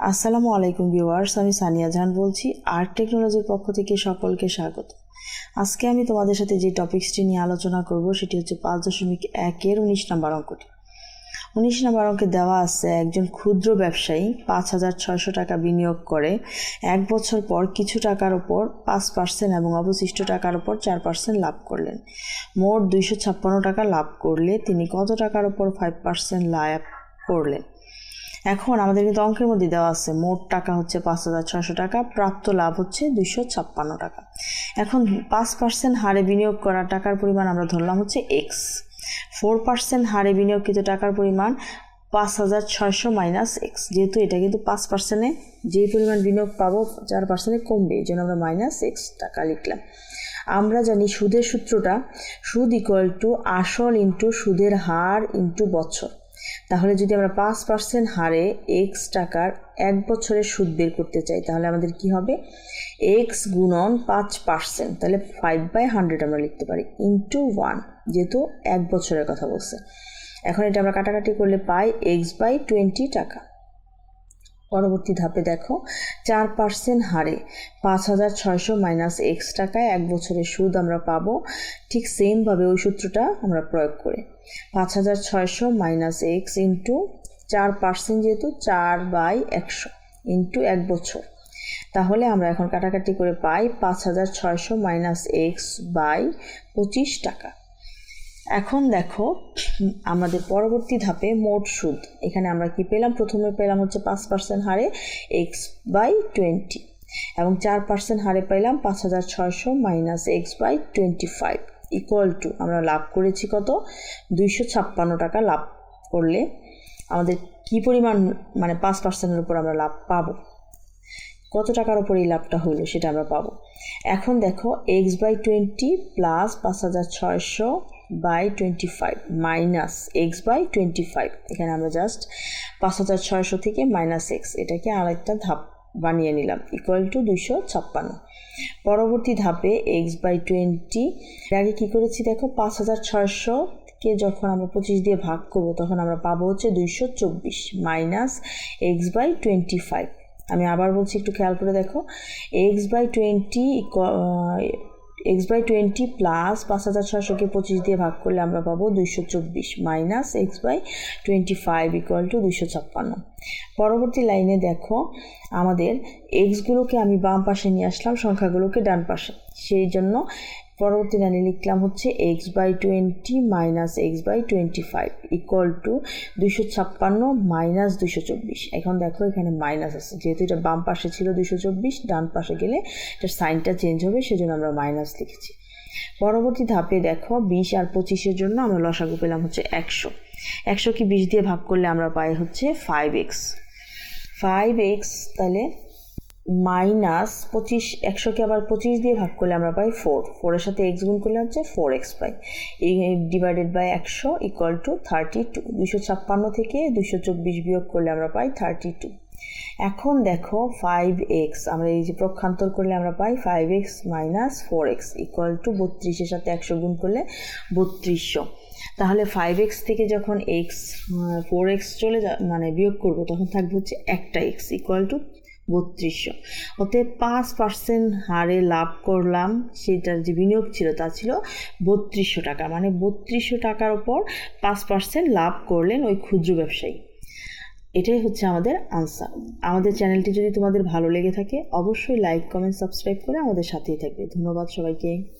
আসসালামু আলাইকুম ভিউয়ার্স, আমি সানিয়া জাহান বলছি, আর্ট টেকনোলজির পক্ষ থেকে সকলকে স্বাগত। আজকে আমি তোমাদের সাথে যে টপিক্সটি নিয়ে আলোচনা করব, সেটি হচ্ছে পাঁচ দশমিক একের উনিশ নম্বর অঙ্কটি। উনিশ নম্বর অঙ্কে দেওয়া আছে, একজন ক্ষুদ্র ব্যবসায়ী পাঁচ হাজার ছয়শো টাকা বিনিয়োগ করে, এক বছর পর কিছু টাকার ওপর পাঁচ পার্সেন্ট এবং অবশিষ্ট টাকার ওপর চার পার্সেন্ট লাভ করলেন। মোট দুইশো ছাপ্পান্ন টাকা লাভ করলে তিনি কত টাকার ওপর ফাইভ পার্সেন্ট লাভ করলেন? এখন আমাদের কিন্তু অঙ্কের মধ্যে দেওয়া আছে, মোট টাকা হচ্ছে পাঁচ হাজার ছশো টাকা, প্রাপ্ত লাভ হচ্ছে দুইশো ছাপ্পান্ন টাকা। এখন পাঁচ পার্সেন্ট হারে বিনিয়োগ করা টাকার পরিমাণ আমরা ধরলাম হচ্ছে এক্স ফোর পার্সেন্ট হারে বিনিয়োগকৃত টাকার পরিমাণ পাঁচ হাজার ছয়শো মাইনাস এক্স যেহেতু এটা কিন্তু পাঁচ পার্সেন্টে যে পরিমাণ বিনিয়োগ পাবো, চার পার্সেন্টে কমবে, এই জন্য আমরা মাইনাস এক্স টাকা লিখলাম। আমরা জানি সুদের সূত্রটা, সুদ ইকুয়াল টু আসল ইন্টু সুদের হার ইন্টু বছর। তাহলে যদি আমরা পাঁচ পার্সেন্ট হারে এক্স টাকার এক বছরের সুদ বের করতে চাই, তাহলে আমাদের কি হবে? এক্স গুণন পাঁচ পার্সেন্ট তাহলে ফাইভ বাই হান্ড্রেড আমরা লিখতে পারি ইন্টু ওয়ান যেহেতু এক বছরের কথা বলছে। এখন এটা আমরা কাটাকাটি করলে পাই এক্স বাই টোয়েন্টি টাকা। পরবর্তী ধাপে দেখো। চার পার্সেন্ট হারে। পাঁচ হাজার ছয়শো মাইনাস এক্স টাকায় এক বছরের সুদ আমরা পাবো। ঠিক সেমভাবে ওই সূত্রটা আমরা প্রয়োগ করে। পাঁচ হাজার ছয়শো মাইনাস এক্স ইন্টু চার পার্সেন্ট যেহেতু চার বাই একশো ইন্টু এক বছর। তাহলে আমরা এখন কাটাকাটি করে পাই পাঁচ হাজার ছয়শো মাইনাস এক্স বাই পঁচিশ টাকা। এখন দেখো, আমাদের পরবর্তী ধাপে মোট সুদ। এখানে আমরা কি পেলাম? প্রথমে পেলাম হচ্ছে পাঁচ পার্সেন্ট হারে এক্স বাই টোয়েন্টি এবং চার পার্সেন্ট হারে পেলাম পাঁচ হাজার ছয়শো minus X by twenty five equal to আমরা লাভ করেছি কত? দুইশো ছাপ্পান্ন টাকা লাভ করলে আমাদের কি পরিমাণ মানে পাঁচ পার্সেন্টের উপর আমরা লাভ পাবো? কত টাকার উপর এই লাভটা হইল সেটা আমরা পাবো? এখন দেখো এক্স বাই টোয়েন্টি প্লাস পাঁচ হাজার ছয়শো by twenty five minus X by twenty five এখানে আমরা জাস্ট পাঁচ হাজার ছয়শো থেকে মাইনাস এক্স এটাকে আরেকটা ধাপ বানিয়ে নিলাম ইকুয়াল টু দুইশো ছাপ্পান্ন। পরবর্তী ধাপে এক্স বাই টোয়েন্টি আগে কী করেছি দেখো, পাঁচ হাজার ছয়শো কে যখন আমরা পঁচিশ দিয়ে ভাগ করব, তখন আমরা পাবো হচ্ছে দুইশো চব্বিশ minus X by twenty five আমি আবার বলছি, একটু খেয়াল করে দেখো X by twenty X by twenty plus পাঁচ হাজার ছশোকে পঁচিশ দিয়ে ভাগ করলে আমরা পাবো দুইশো চব্বিশ minus X by twenty five equal to দুইশো ছাপ্পান্ন। পরবর্তী লাইনে দেখো, আমাদের এক্সগুলোকে আমি বাম পাশে নিয়ে আসলাম, সংখ্যাগুলোকে ডান পাশে। সেই জন্য পরবর্তী লাইনে লিখলাম হচ্ছে X by twenty minus X by twenty five equal to দুশো ছাপ্পান্ন মাইনাস দুশো চব্বিশ। এখন দেখো এখানে মাইনাস আছে। যেহেতু এটা বাম পাশে ছিল দুশো চব্বিশ, ডান পাশে গেলে এটার সাইনটা চেঞ্জ হবে, সেজন্য আমরা মাইনাস লিখেছি। পরবর্তী ধাপে দেখো বিশ আর পঁচিশের জন্য আমরা লসাগু পেলাম হচ্ছে একশো। একশো কি বিশ দিয়ে ভাগ করলে আমরা পাই হচ্ছে ফাইভ এক্স ফাইভ এক্স তাহলে মাইনাস পঁচিশ, একশোকে আবার পঁচিশ দিয়ে ভাগ করলে আমরা পাই ফোর ফোরের সাথে এক্স গুণ করলে হচ্ছে ফোর এক্স পাই। এই ডিভাইডেড বাই একশো ইকুয়াল টু থার্টি টু দুশো ছাপ্পান্ন থেকে দুশো চব্বিশ বিয়োগ করলে আমরা পাই থার্টি টু এখন দেখো ফাইভ এক্স আমরা এই যে প্রক্ষান্তর করলে আমরা পাই five X minus four X equal to বত্রিশের সাথে একশো গুণ করলে বত্রিশশো। তাহলে ফাইভ এক্স থেকে যখন এক্স ফোর এক্স চলে যা মানে বিয়োগ করব, তখন থাকবে হচ্ছে একটা এক্স ইকুয়াল টু বত্রিশশো। ওতে পাঁচ পার্সেন্ট হারে লাভ করলাম, সেটার যে বিনিয়োগ ছিল তা ছিল বত্রিশশো টাকা। মানে বত্রিশশো টাকার ওপর পাঁচ পার্সেন্ট লাভ করলেন ওই ক্ষুদ্র ব্যবসায়ী। এটাই হচ্ছে আমাদের আনসার আমাদের চ্যানেলটি যদি তোমাদের ভালো লেগে থাকে, অবশ্যই লাইক কমেন্ট সাবস্ক্রাইব করে আমাদের সাথেই থাকবে। ধন্যবাদ সবাইকে।